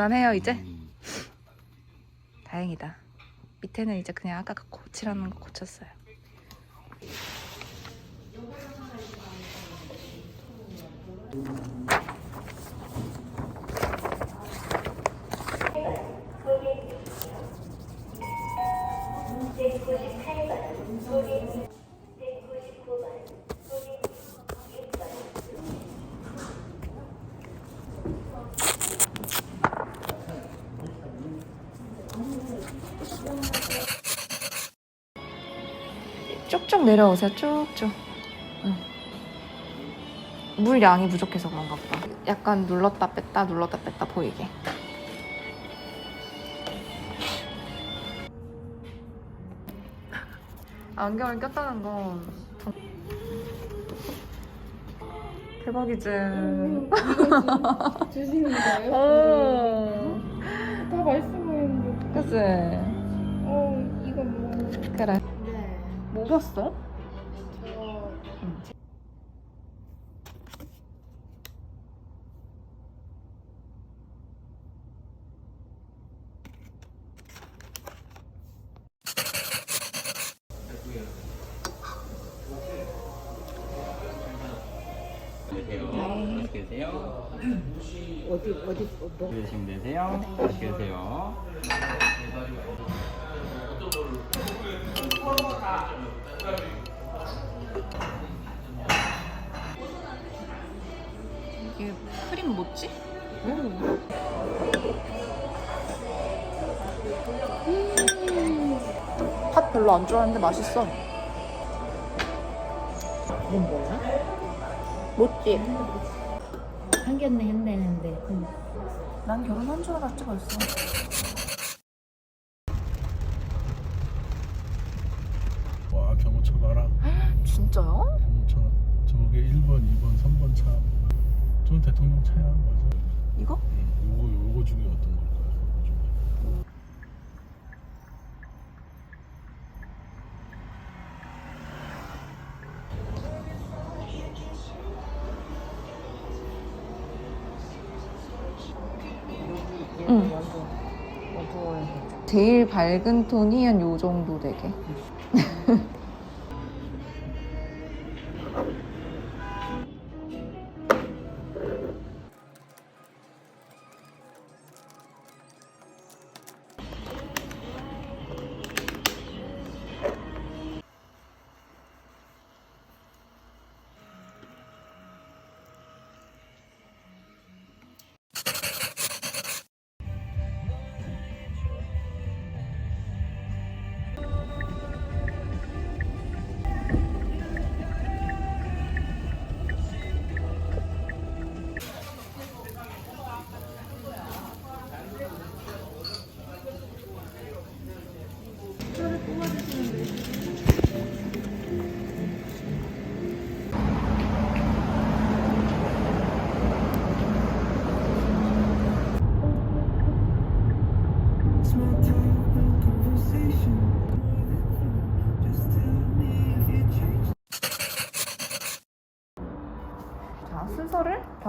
무난해요 이제? 음. 다행이다. 밑에는 이제 그냥 아까 그 고치라는 거 고쳤어요. 쭉쭉 내려오세요. 쭉쭉. 응. 물 양이 부족해서 그런가 보다. 약간 눌렀다 뺐다 눌렀다 뺐다 보이게. 안경을 꼈다는 건 정- 대박이지. 주시는 거예요? 오. 다 맛있어? 어, 이거 뭐. 그래. 네. 뭐 샀어? 저. 되세요. 맛있게 드세요. 어디, 어디, 뭐. 드시면 되세요. 맛있게 드세요. 이게 크림 뭐지? 팥 별로 안 좋아하는데 맛있어. 이건 뭐야? 못지. 한겼네 했네는데. 난 결혼한 줄 알았지 벌써. 와 경호차 봐라 진짜요? 경호차 저게 1번 2번 3번 차 저건 대통령 차야 맞아 이거? 응, 요거 요거 중에 어떤 걸까요? 요거 중에. 응. 제일 밝은 톤이 한 요 정도 되게.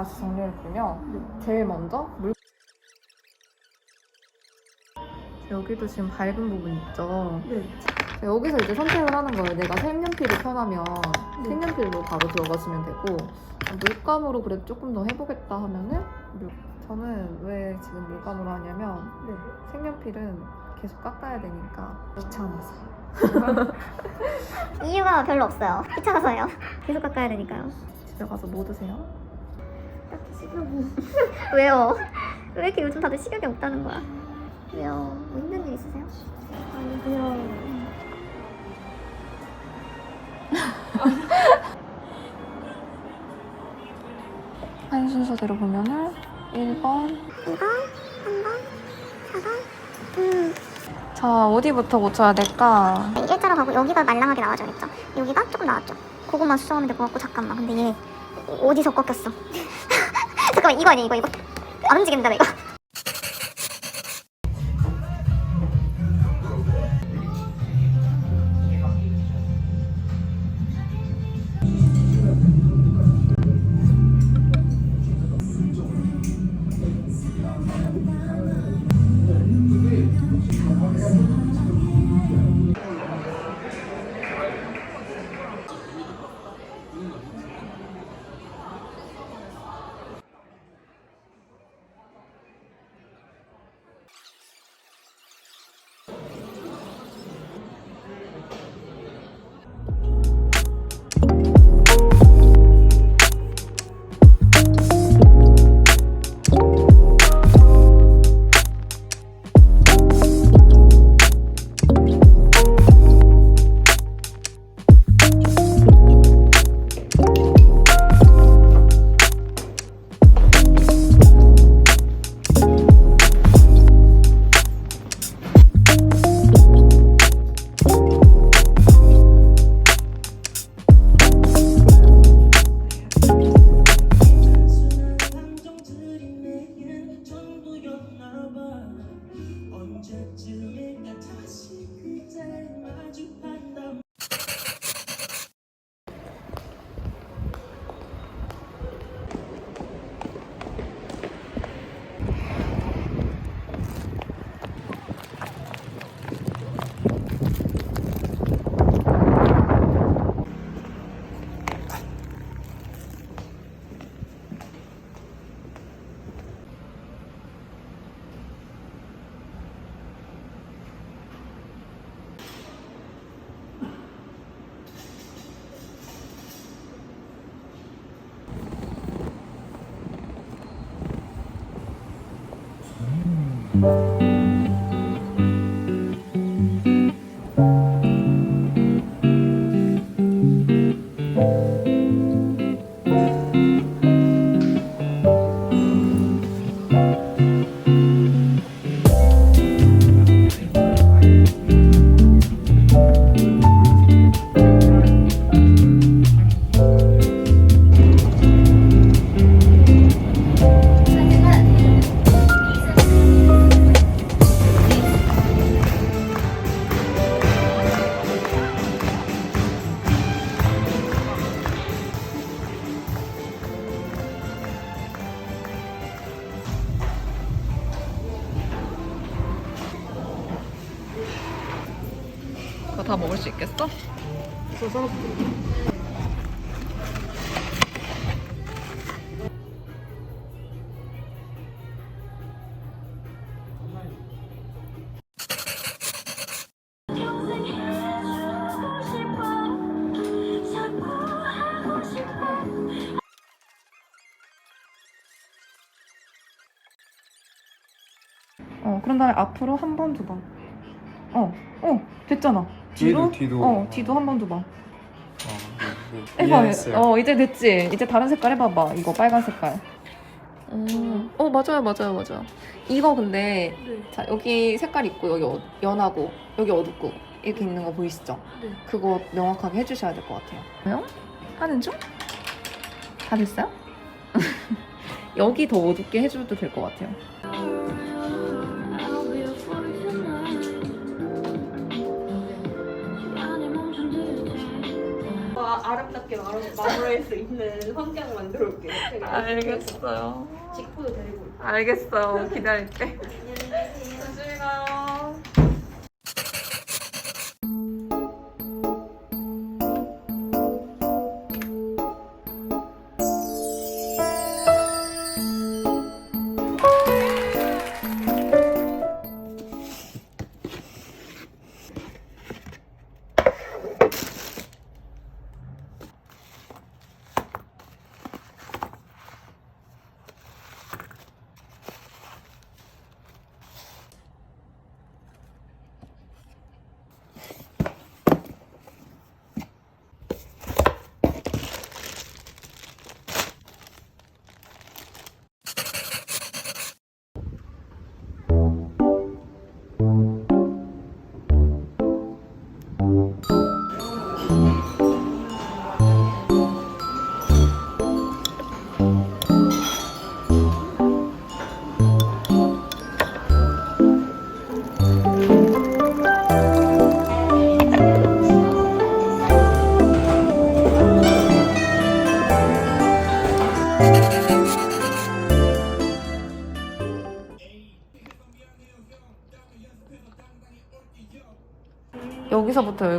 다시 정리해 보면 제일 먼저 물 여기도 지금 밝은 부분 있죠? 네. 자, 여기서 이제 선택을 하는 거예요. 내가 색연필이 편하면 색연필로 바로 들어가시면 되고 아, 물감으로 그래도 조금 더 해보겠다 하면은 물- 저는 왜 지금 물감으로 하냐면 네. 색연필은 계속 깎아야 되니까 귀찮아서 이유가 별로 없어요. 귀찮아서요. 계속 깎아야 되니까요. 집에 가서 뭐 드세요? 딱히 식욕이. 왜요? 왜 이렇게 요즘 다들 식욕이 없다는 거야? 왜요? 뭐 힘든 일 있으세요? 아니, 그냥. 한 순서대로 보면은 1번 2번, 3번, 4번. 음, 자 어디부터 고쳐야 될까? 일자로 가고 여기가 말랑하게 나와줘야겠죠? 여기가 조금 나왔죠? 그것만 수정하면 될 것 같고, 잠깐만. 근데 얘 어디서 꺾였어? 잠깐만, 이거 아니야, 이거, 이거. 안 움직인다, 이거. 그 어, 그런 다음에 앞으로 한 번, 두 번. 어, 어, 됐잖아. 뒤도, 뒤도. 어, 뒤도 한 번, 두 번. 어, 네, 네. 해봐. 이해했어요. 어, 이제 됐지. 이제 다른 색깔 해봐봐. 이거 빨간 색깔. 음, 어, 맞아요, 맞아요, 맞아요. 이거 근데, 자, 여기 색깔 있고, 여기 어, 연하고, 여기 어둡고, 이렇게 있는 거 보이시죠? 그거 명확하게 해주셔야 될 것 같아요. 왜요? 하는 중? 다 됐어요? 여기 더 어둡게 해줘도 될 것 같아요. 아름답게 마무리할 수 있는 환경 만들어 올게요. 알겠어요. 직구도 데리고 올게요. 알겠어요. 기다릴게. 조심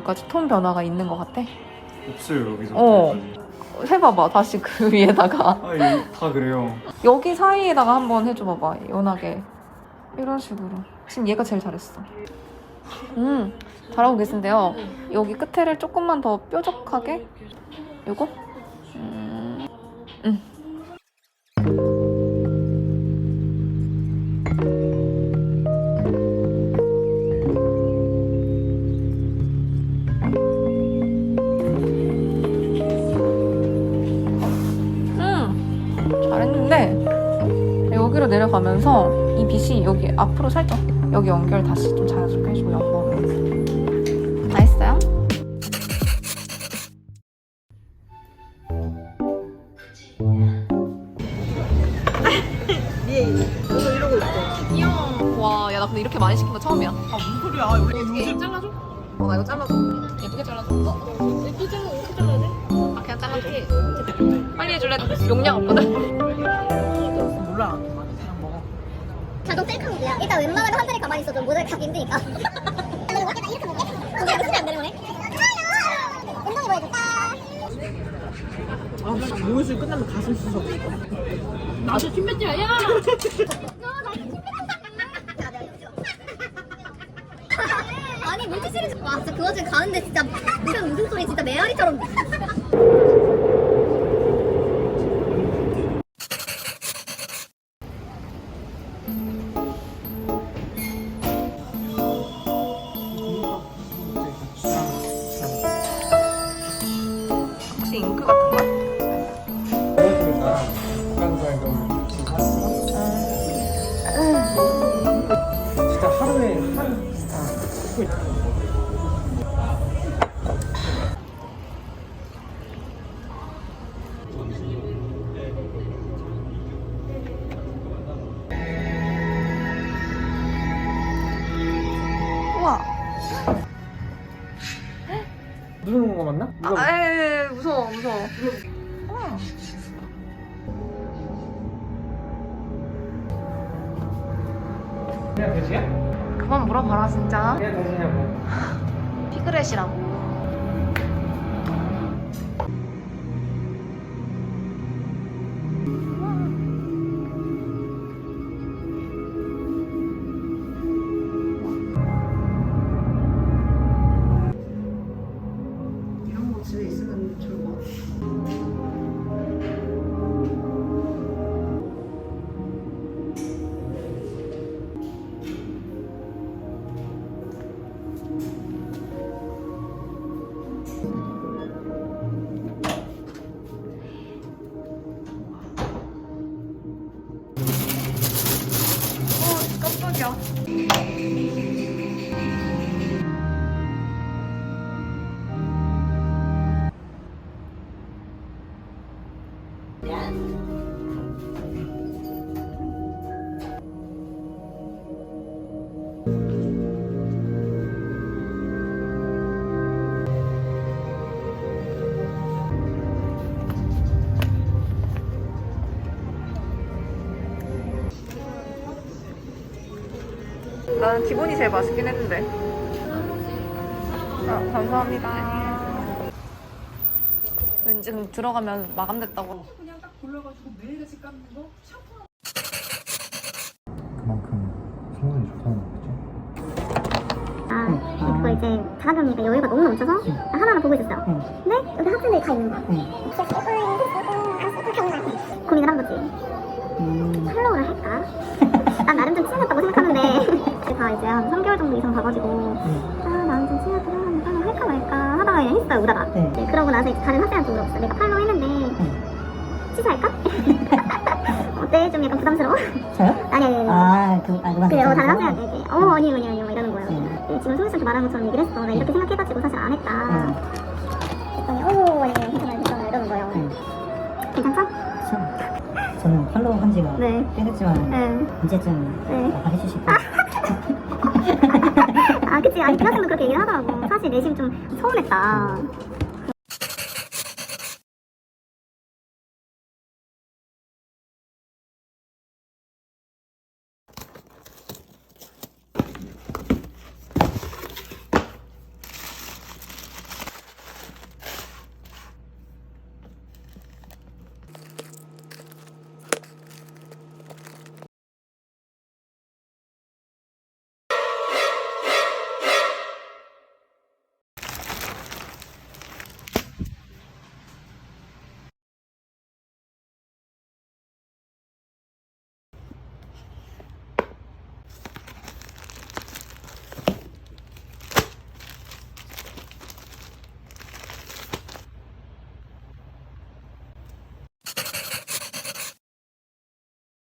여기까지 톤 변화가 있는 것 같아. 없어요 여기서. 어. 해봐봐. 다시 그 위에다가. 아 이거 다 그래요. 여기 사이에다가 한번 해줘봐봐. 연하게. 이런 식으로. 지금 얘가 제일 잘했어. 음, 잘하고 계신데요. 여기 끝에를 조금만 더 뾰족하게. 요거? 음, 음. 음, 여기로 내려가면서 이 빛이 여기 앞으로 살짝 여기 연결 다시 좀 자연스럽게 해주고 옆머리 다 했어요? 와, 야, 나 근데 이렇게 많이 시킨 거 처음이야. 아, 무슨 소리야. 원래 요즘 잘라줘? 어, 나 이거 잘라줘. 예쁘게 잘라줘. 어? 예쁘게 잘라, 어떻게 잘라야 돼? 아, 그냥 잘라줘. 빨리 해줄래? 용량 없거든? 자동 셀카 모드야. 일단 웬만하면 한 자리 가만히 있어도 모델 가기 힘드니까. 이렇게 먹게? 이렇게 쓰면 안 되는 거네? 운동이 보여줄까? 아, 모유술 끝나면 가슴 수석. 나도 침 뱉지 마, 야! 아니 물티슈를 와 진짜 그 와중에 가는데 진짜 무슨 웃음소리 진짜 메아리처럼 물어봐라, 진짜. 그냥 돼지냐고 피그렛이라고. 어, 나는 기본이 제일 맛있긴 했는데. 아, 감사합니다. 왠지 그럼 들어가면 마감됐다고. 그만큼 성능이 좋다는 거죠. 아, 그거 이제 자가격리가 여유가 너무 넘쳐서 하나하나 보고 있었어요. 근데 여기 학생들이 다 있는 거야. 고민을 한 거지. 팔로우를 할까? 난 나름 좀 친해졌다고 생각하는데 다 이제 한 3개월 정도 이상 봐가지고 아 나는 좀 친해졌다 생각하는데 팔로우 할까 말까 하다가 그냥 했어요 오다가 네, 그러고 나서 이제 다른 학생한테 물어봤어 내가 팔로우 했는데 취소할까? 어때? 좀 약간 부담스러워? 저요? 아니 아니 아니 아, 그, 아, 그만. 그래, 어, 다른 학생한테 이제, 어, 아니요, 아니요, 아니요, 막 이러는 거예요. 네, 지금 소희 씨한테 말한 것처럼 얘기를 했어. 나 이렇게 생각해가지고 사실 안 했다. 그랬더니, 오, 아니 저는 팔로우 한 지가 네. 꽤 됐지만 네. 언제쯤 네. 약간 해주실 분 아, 그치. 아니, 그 학생도 그렇게 얘기를 하더라고. 사실 내심 좀 서운했다.